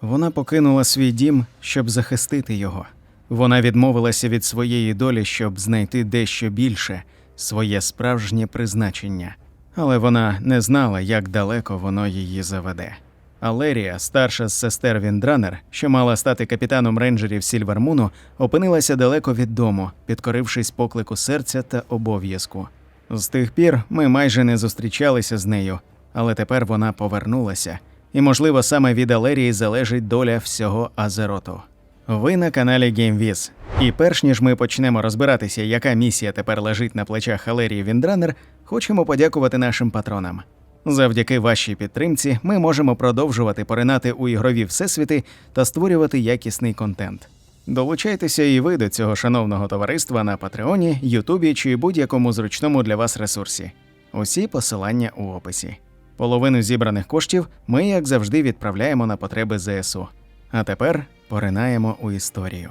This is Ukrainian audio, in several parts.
Вона покинула свій дім, щоб захистити його. Вона відмовилася від своєї долі, щоб знайти дещо більше, своє справжнє призначення. Але вона не знала, як далеко воно її заведе. Алерія, старша з сестер Віндранер, що мала стати капітаном рейнджерів Сільвермуну, опинилася далеко від дому, підкорившись поклику серця та обов'язку. З тих пір ми майже не зустрічалися з нею, але тепер вона повернулася, і, можливо, саме від Алерії залежить доля всього Азероту. Ви на каналі GameViz. І перш ніж ми почнемо розбиратися, яка місія тепер лежить на плечах Алерії Віндранер, хочемо подякувати нашим патронам. Завдяки вашій підтримці ми можемо продовжувати поринати у ігрові всесвіти та створювати якісний контент. Долучайтеся і ви до цього шановного товариства на Патреоні, Ютубі чи будь-якому зручному для вас ресурсі. Усі посилання у описі. Половину зібраних коштів ми, як завжди, відправляємо на потреби ЗСУ. А тепер поринаємо у історію.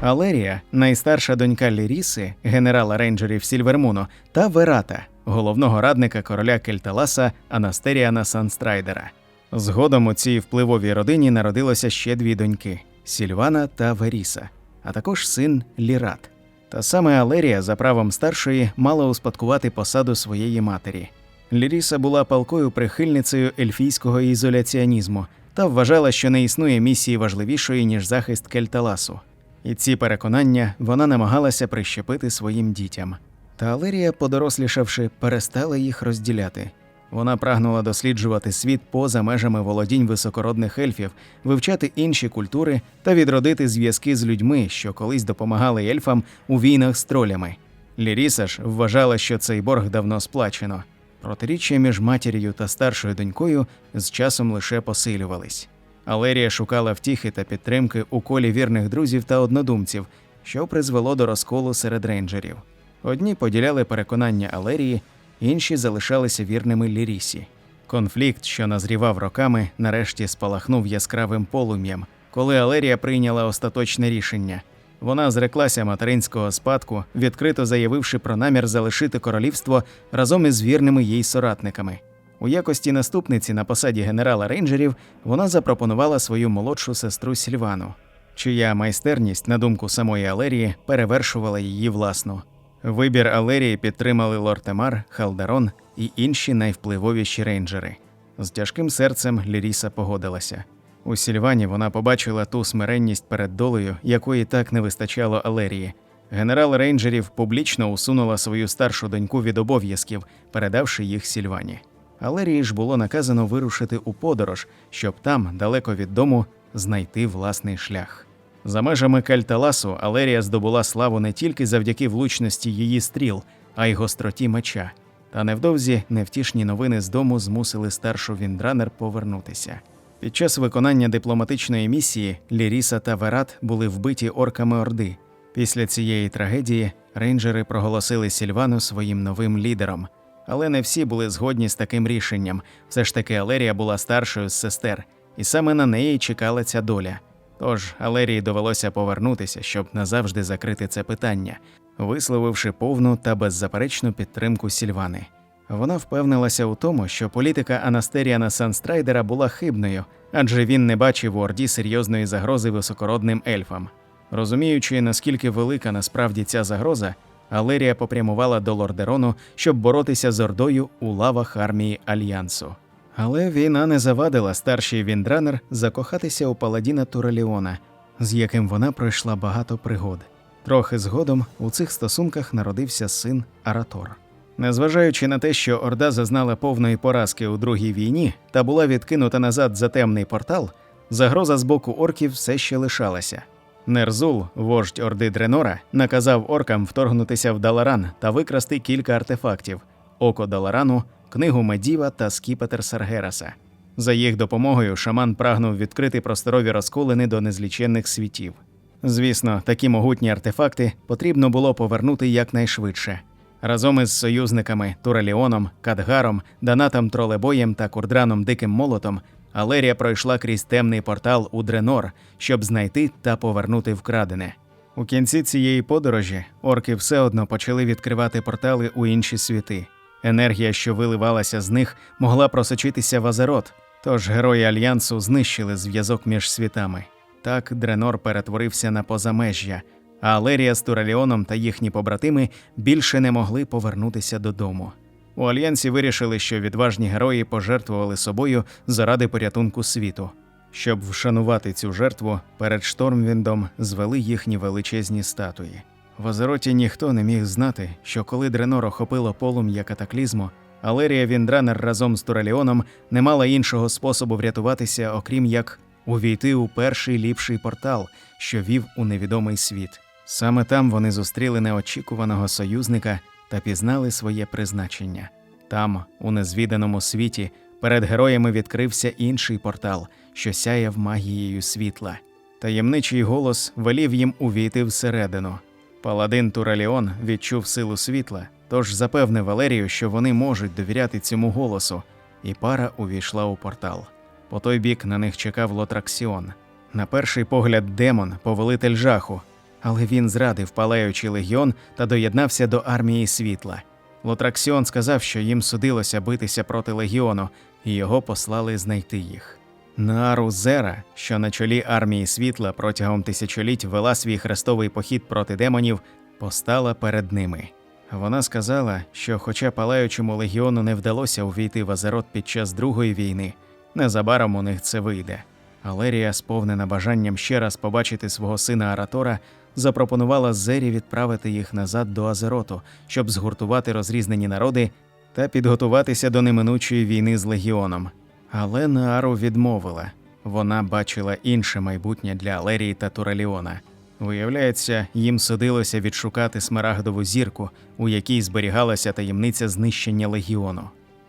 Алерія, найстарша донька Ліріси, генерала рейнджерів Сільвермуну, та Верата, головного радника короля Кельталаса Анастеріана Санстрайдера. Згодом у цій впливовій родині народилося ще дві доньки Сільвана та Веріса, а також син Лірат. Та саме Алерія, за правом старшої, мала успадкувати посаду своєї матері. Ліріса була палкою прихильницею ельфійського ізоляціонізму та вважала, що не існує місії важливішої, ніж захист Кельталасу. І ці переконання вона намагалася прищепити своїм дітям. Та Алерія, подорослішавши, перестала їх розділяти. Вона прагнула досліджувати світ поза межами володінь високородних ельфів, вивчати інші культури та відродити зв'язки з людьми, що колись допомагали ельфам у війнах з тролями. Ліріса ж вважала, що цей борг давно сплачено. Протиріччя між матір'ю та старшою донькою з часом лише посилювались. Алерія шукала втіхи та підтримки у колі вірних друзів та однодумців, що призвело до розколу серед рейнджерів. Одні поділяли переконання Алерії, інші залишалися вірними Лірісі. Конфлікт, що назрівав роками, нарешті спалахнув яскравим полум'ям, коли Алерія прийняла остаточне рішення. Вона зреклася материнського спадку, відкрито заявивши про намір залишити королівство разом із вірними їй соратниками. У якості наступниці на посаді генерала рейнджерів вона запропонувала свою молодшу сестру Сільвану, чия майстерність, на думку самої Алерії, перевершувала її власну. Вибір Алерії підтримали Лортемар, Халдарон і інші найвпливовіші рейнджери. З тяжким серцем Ліріса погодилася. У Сільвані вона побачила ту смиренність перед долею, якої так не вистачало Алерії. Генерал рейнджерів публічно усунула свою старшу доньку від обов'язків, передавши їх Сільвані. Алерії ж було наказано вирушити у подорож, щоб там, далеко від дому, знайти власний шлях. За межами Кальталасу Алерія здобула славу не тільки завдяки влучності її стріл, а й гостроті меча. Та невдовзі невтішні новини з дому змусили старшу Віндранер повернутися. Під час виконання дипломатичної місії Ліріса та Верат були вбиті орками Орди. Після цієї трагедії рейнджери проголосили Сільвану своїм новим лідером. Але не всі були згодні з таким рішенням. Все ж таки Алерія була старшою з сестер, і саме на неї чекала ця доля. Тож Алерії довелося повернутися, щоб назавжди закрити це питання, висловивши повну та беззаперечну підтримку Сільвани. Вона впевнилася у тому, що політика Анастеріана Санстрайдера була хибною, адже він не бачив у Орді серйозної загрози високородним ельфам. Розуміючи, наскільки велика насправді ця загроза, Алерія попрямувала до Лордерону, щоб боротися з Ордою у лавах армії Альянсу. Але війна не завадила старшій Віндранер закохатися у паладіна Тураліона, з яким вона пройшла багато пригод. Трохи згодом у цих стосунках народився син Аратор. Незважаючи на те, що Орда зазнала повної поразки у другій війні та була відкинута назад за темний портал, загроза з боку орків все ще лишалася. Нерзул, вождь Орди Дренора, наказав оркам вторгнутися в Даларан та викрасти кілька артефактів: око Даларану, книгу Медіва та скіпетр Саргераса. За їх допомогою шаман прагнув відкрити просторові розколини до незліченних світів. Звісно, такі могутні артефакти потрібно було повернути якнайшвидше. Разом із союзниками Тураліоном, Кадгаром, Данатом Тролебоєм та Курдраном Диким Молотом Алерія пройшла крізь темний портал у Дренор, щоб знайти та повернути вкрадене. У кінці цієї подорожі орки все одно почали відкривати портали у інші світи. Енергія, що виливалася з них, могла просочитися в Азерот, Тож герої альянсу знищили зв'язок між світами. Так Дренор перетворився на позамежжя, а Алерія з Тураліоном та їхні побратими більше не могли повернутися додому. У альянсі вирішили, що відважні герої пожертвували собою заради порятунку світу. Щоб вшанувати цю жертву, перед Штормвіндом звели їхні величезні статуї. В Азероті ніхто не міг знати, що коли Дренор охопило полум'я катаклізму, Алерія Віндранер разом з Тураліоном не мала іншого способу врятуватися, окрім як увійти у перший ліпший портал, що вів у невідомий світ. Саме там вони зустріли неочікуваного союзника та пізнали своє призначення. Там, у незвіданому світі, перед героями відкрився інший портал, що сяяв магією світла. Таємничий голос велів їм увійти всередину. Паладин Тураліон відчув силу світла, тож запевнив Валерію, що вони можуть довіряти цьому голосу, і пара увійшла у портал. По той бік на них чекав Лотраксіон. На перший погляд, демон, повелитель жаху, але він зрадив палаючий легіон та доєднався до армії світла. Лотраксіон сказав, що їм судилося битися проти легіону, і його послали знайти їх. Наару Зера, що на чолі армії світла протягом тисячоліть вела свій хрестовий похід проти демонів, постала перед ними. Вона сказала, що, хоча палаючому легіону не вдалося увійти в Азерот під час Другої війни, незабаром у них це вийде. Алерія, сповнена бажанням ще раз побачити свого сина Аратора, запропонувала Зері відправити їх назад до Азероту, щоб згуртувати розрізнені народи та підготуватися до неминучої війни з легіоном. Але Наару відмовила. Вона бачила інше майбутнє для Алерії та Тураліона. Виявляється, їм судилося відшукати смарагдову зірку, у якій зберігалася таємниця знищення легіону.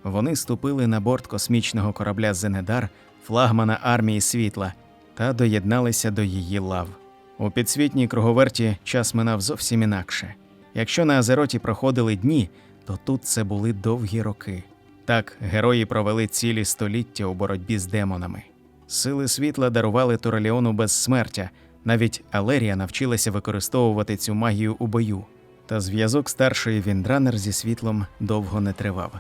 Вони ступили на борт космічного корабля Зенедар, флагмана армії світла, та доєдналися до її лав. У підсвітній круговерті час минав зовсім інакше. Якщо на Азероті проходили дні, то тут це були довгі роки. Так, герої провели цілі століття у боротьбі з демонами. Сили світла дарували Тураліону безсмертя, навіть Алерія навчилася використовувати цю магію у бою. Та зв'язок старшої Віндранер зі світлом довго не тривав.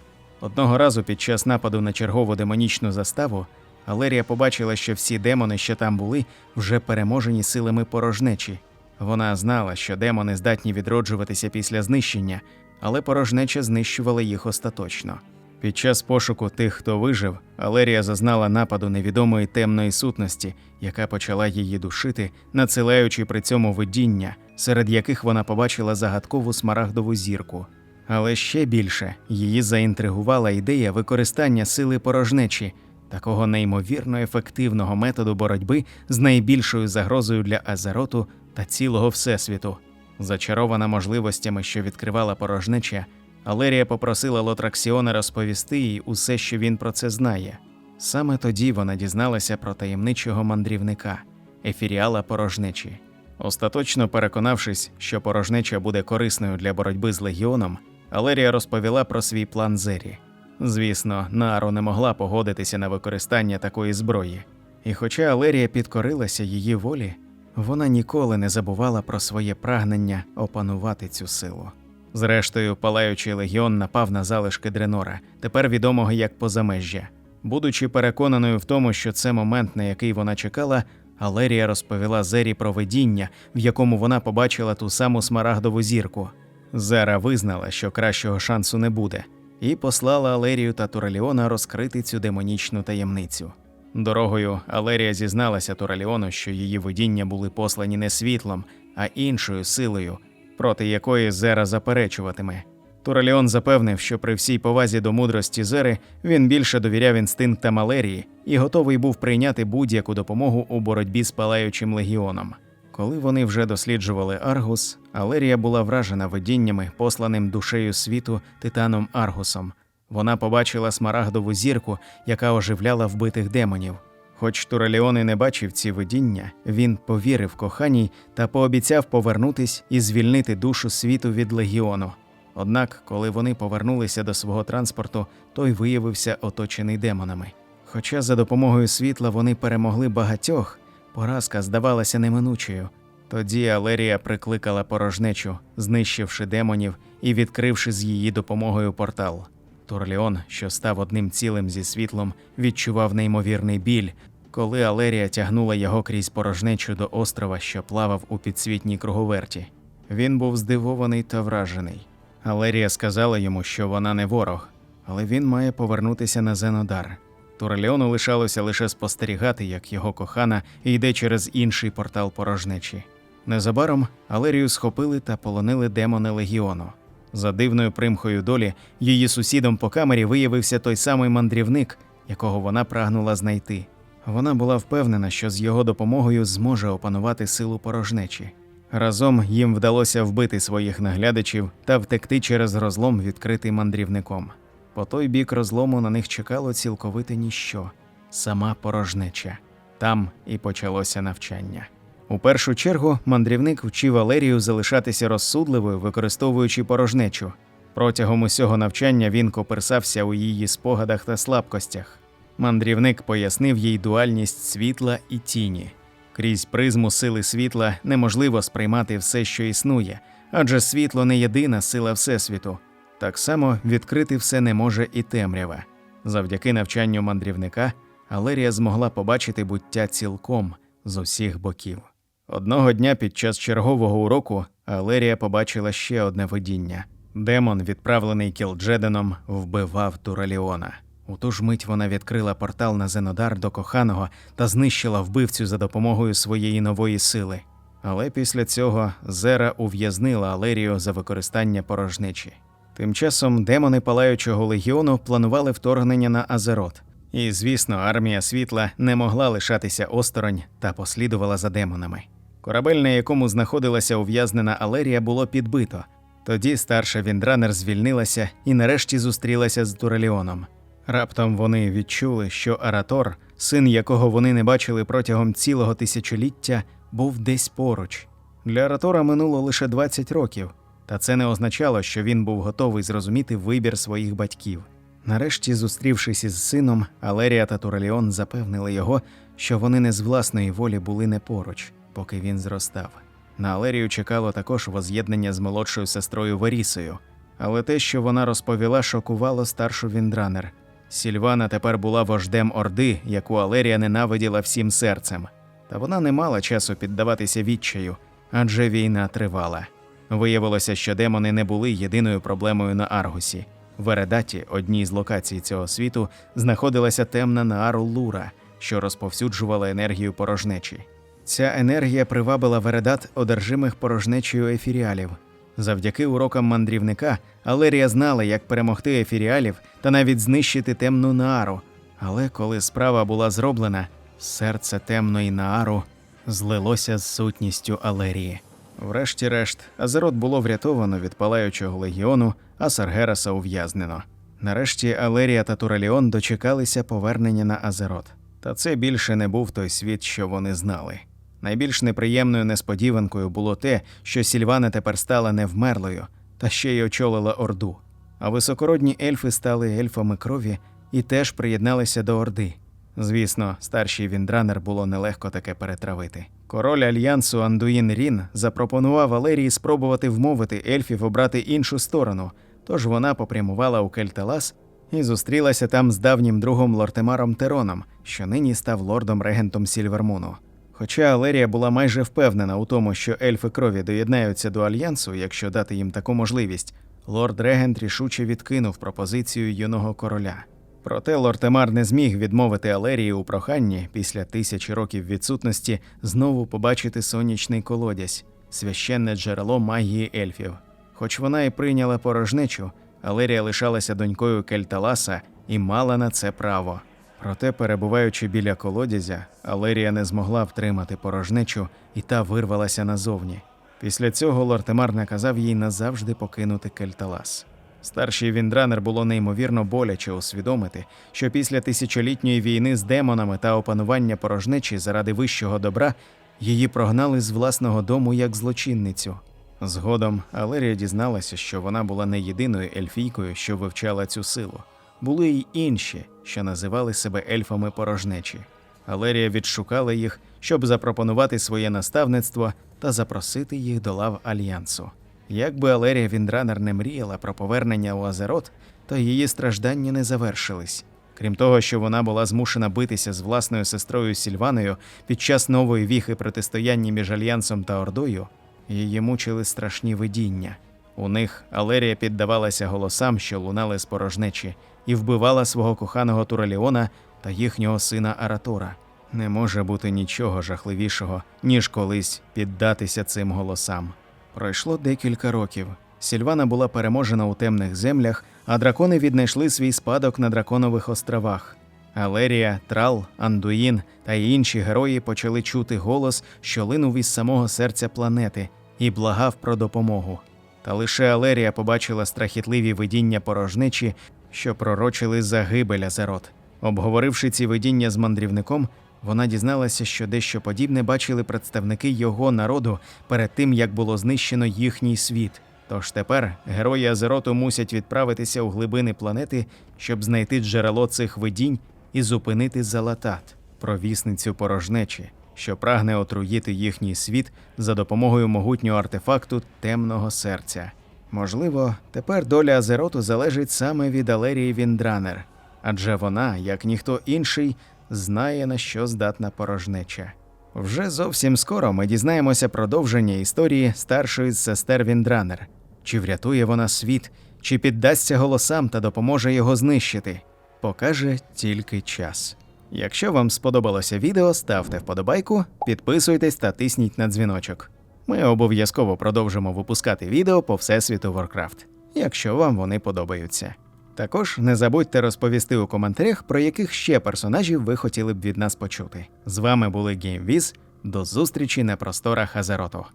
Одного разу під час нападу на чергову демонічну заставу Алерія побачила, що всі демони, що там були, вже переможені силами порожнечі. Вона знала, що демони здатні відроджуватися після знищення, але порожнеча знищувала їх остаточно. Під час пошуку тих, хто вижив, Алерія зазнала нападу невідомої темної сутності, яка почала її душити, надсилаючи при цьому видіння, серед яких вона побачила загадкову смарагдову зірку. Але ще більше її заінтригувала ідея використання сили порожнечі, такого неймовірно ефективного методу боротьби з найбільшою загрозою для Азероту та цілого всесвіту. Зачарована можливостями, що відкривала порожнеча, Алерія попросила Лотраксіона розповісти їй усе, що він про це знає. Саме тоді вона дізналася про таємничого мандрівника ефіріала порожнечі. Остаточно переконавшись, що порожнеча буде корисною для боротьби з легіоном, Алерія розповіла про свій план Зері. Звісно, Нааро не могла погодитися на використання такої зброї. І хоча Алерія підкорилася її волі, вона ніколи не забувала про своє прагнення опанувати цю силу. Зрештою, палаючий легіон напав на залишки Дренора, тепер відомого як позамежжя. Будучи переконаною в тому, що це момент, на який вона чекала, Алерія розповіла Зері про видіння, в якому вона побачила ту саму смарагдову зірку. Зера визнала, що кращого шансу не буде, і послала Алерію та Тураліона розкрити цю демонічну таємницю. Дорогою Алерія зізналася Тураліону, що її видіння були послані не світлом, а іншою силою, проти якої Зера заперечуватиме. Тураліон запевнив, що при всій повазі до мудрості Зери він більше довіряв інстинктам Алерії і готовий був прийняти будь-яку допомогу у боротьбі з палаючим легіоном. Коли вони вже досліджували Аргус, Алерія була вражена видіннями, посланим душею світу титаном Аргусом. Вона побачила смарагдову зірку, яка оживляла вбитих демонів. Хоч Тураліон і не бачив ці видіння, він повірив коханій та пообіцяв повернутись і звільнити душу світу від легіону. Однак, коли вони повернулися до свого транспорту, той виявився оточений демонами. Хоча за допомогою світла вони перемогли багатьох, поразка здавалася неминучою. Тоді Алерія прикликала порожнечу, знищивши демонів і відкривши з її допомогою портал. Турліон, що став одним цілим зі світлом, відчував неймовірний біль, коли Алерія тягнула його крізь порожнечу до острова, що плавав у підсвітній круговерті. Він був здивований та вражений. Алерія сказала йому, що вона не ворог, але він має повернутися на Зенодар. Турліону лишалося лише спостерігати, як його кохана йде через інший портал порожнечі. Незабаром Алерію схопили та полонили демони легіону. За дивною примхою долі її сусідом по камері виявився той самий мандрівник, якого вона прагнула знайти. Вона була впевнена, що з його допомогою зможе опанувати силу порожнечі. Разом їм вдалося вбити своїх наглядачів та втекти через розлом, відкритий мандрівником. По той бік розлому на них чекало цілковите ніщо сама порожнеча. Там і почалося навчання. У першу чергу мандрівник вчив Валерію залишатися розсудливою, використовуючи порожнечу. Протягом усього навчання він коперсався у її спогадах та слабкостях. Мандрівник пояснив їй дуальність світла і тіні. Крізь призму сили світла неможливо сприймати все, що існує, адже світло не єдина сила Всесвіту. Так само відкрити все не може і темрява. Завдяки навчанню мандрівника Алерія змогла побачити буття цілком з усіх боків. Одного дня під час чергового уроку Алерія побачила ще одне видіння. Демон, відправлений Кілджеденом, вбивав Тураліона. У ту ж мить вона відкрила портал на Зенодар до коханого та знищила вбивцю за допомогою своєї нової сили. Але після цього Зера ув'язнила Алерію за використання порожнечі. Тим часом демони палаючого легіону планували вторгнення на Азерот. І, звісно, армія світла не могла лишатися осторонь та послідувала за демонами. Корабель, на якому знаходилася ув'язнена Алерія, було підбито. Тоді старша Віндранер звільнилася і нарешті зустрілася з Тураліоном. Раптом вони відчули, що Аратор, син якого вони не бачили протягом цілого тисячоліття, був десь поруч. Для Аратора минуло лише 20 років, та це не означало, що він був готовий зрозуміти вибір своїх батьків. Нарешті, зустрівшись із сином, Алерія та Тураліон запевнили його, що вони не з власної волі були не поруч, поки він зростав. На Алерію чекало також воз'єднання з молодшою сестрою Верісою, але те, що вона розповіла, шокувало старшу Віндранер. Сільвана тепер була вождем Орди, яку Алерія ненавиділа всім серцем. Та вона не мала часу піддаватися відчаю, адже війна тривала. Виявилося, що демони не були єдиною проблемою на Аргусі. В Ередаті, одній з локацій цього світу, знаходилася темна Наару Лура, що розповсюджувала енергію порожнечі. Ця енергія привабила Вередат одержимих порожнечею ефіріалів. Завдяки урокам мандрівника Алерія знала, як перемогти ефіріалів та навіть знищити темну Наару. Але коли справа була зроблена, серце темної Наару злилося з сутністю Алерії. Врешті-решт, Азерот було врятовано від палаючого легіону, а Саргераса ув'язнено. Нарешті Алерія та Тураліон дочекалися повернення на Азерот. Та це більше не був той світ, що вони знали. Найбільш неприємною несподіванкою було те, що Сільвана тепер стала невмерлою та ще й очолила Орду. А високородні ельфи стали ельфами крові і теж приєдналися до Орди. Звісно, старшій Віндранер було нелегко таке перетравити. Король альянсу Андуїн Рін запропонував Валерії спробувати вмовити ельфів обрати іншу сторону, тож вона попрямувала у Кельталас і зустрілася там з давнім другом Лортемаром Тероном, що нині став лордом-регентом Сільвермуну. Хоча Алерія була майже впевнена у тому, що ельфи крові доєднаються до альянсу, якщо дати їм таку можливість, лорд Регент рішуче відкинув пропозицію юного короля. Проте Лортемар не зміг відмовити Алерії у проханні після тисячі років відсутності знову побачити сонячний колодязь, священне джерело магії ельфів. Хоч вона і прийняла порожнечу, Алерія лишалася донькою Кельталаса і мала на це право. Проте, перебуваючи біля колодязя, Алерія не змогла втримати порожнечу, і та вирвалася назовні. Після цього Лортемар наказав їй назавжди покинути Кельталас. Старшій Віндранер було неймовірно боляче усвідомити, що після тисячолітньої війни з демонами та опанування порожнечі заради вищого добра її прогнали з власного дому як злочинницю. Згодом Алерія дізналася, що вона була не єдиною ельфійкою, що вивчала цю силу. Були й інші, що називали себе ельфами порожнечі. Алерія відшукала їх, щоб запропонувати своє наставництво та запросити їх до лав альянсу. Якби Алерія Віндранер не мріяла про повернення у Азерот, то її страждання не завершились. Крім того, що вона була змушена битися з власною сестрою Сільваною під час нової віхи протистояння між Альянсом та Ордою, її мучили страшні видіння. У них Алерія піддавалася голосам, що лунали з порожнечі, і вбивала свого коханого Тураліона та їхнього сина Аратора. Не може бути нічого жахливішого, ніж колись піддатися цим голосам. Пройшло декілька років. Сільвана була переможена у темних землях, а дракони віднайшли свій спадок на драконових островах. Алерія, Трал, Андуїн та інші герої почали чути голос, що линув із самого серця планети, і благав про допомогу. Та лише Алерія побачила страхітливі видіння порожнечі, що пророчили загибель Азерот. Обговоривши ці видіння з мандрівником, вона дізналася, що дещо подібне бачили представники його народу перед тим, як було знищено їхній світ. Тож тепер герої Азероту мусять відправитися у глибини планети, щоб знайти джерело цих видінь і зупинити Залатат, провісницю порожнечі, що прагне отруїти їхній світ за допомогою могутнього артефакту темного серця. Можливо, тепер доля Азероту залежить саме від Алерії Віндранер, адже вона, як ніхто інший, знає на що здатна порожнеча. Вже зовсім скоро ми дізнаємося продовження історії старшої сестер Віндранер. Чи врятує вона світ, чи піддасться голосам та допоможе його знищити, покаже тільки час. Якщо вам сподобалося відео, ставте вподобайку, підписуйтесь та тисніть на дзвіночок. Ми обов'язково продовжимо випускати відео по всесвіту Warcraft, якщо вам вони подобаються. Також не забудьте розповісти у коментарях, про яких ще персонажів ви хотіли б від нас почути. З вами були GameViz. До зустрічі на просторах Азероту.